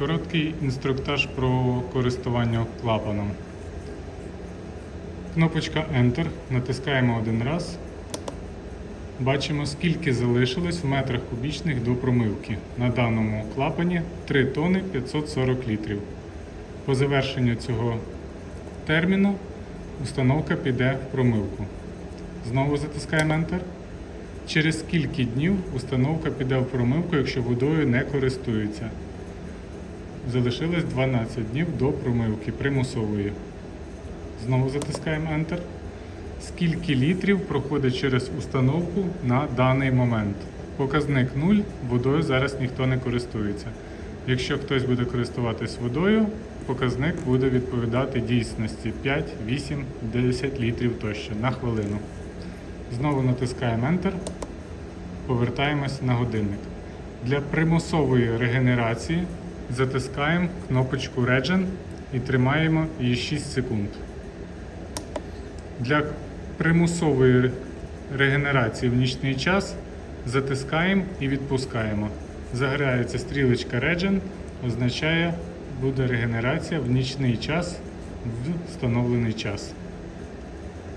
Короткий інструктаж про користування клапаном. Кнопочка Enter. Натискаємо один раз. Бачимо, скільки залишилось в метрах кубічних до промивки. На даному клапані 3 тони 540 літрів. По завершенню цього терміну установка піде в промивку. Знову затискаємо Enter. Через скільки днів установка піде в промивку, якщо водою не користується. Залишилось 12 днів до промивки примусової. Знову затискаємо Enter. Скільки літрів проходить через установку на даний момент? Показник 0, водою зараз ніхто не користується. Якщо хтось буде користуватись водою, показник буде відповідати дійсності 5, 8, 10 літрів тощо на хвилину. Знову натискаємо Enter, повертаємось на годинник. Для примусової регенерації затискаємо кнопочку Regen і тримаємо її 6 секунд. Для примусової регенерації в нічний час затискаємо і відпускаємо. Загорається стрілочка Regen, означає буде регенерація в нічний час в встановлений час.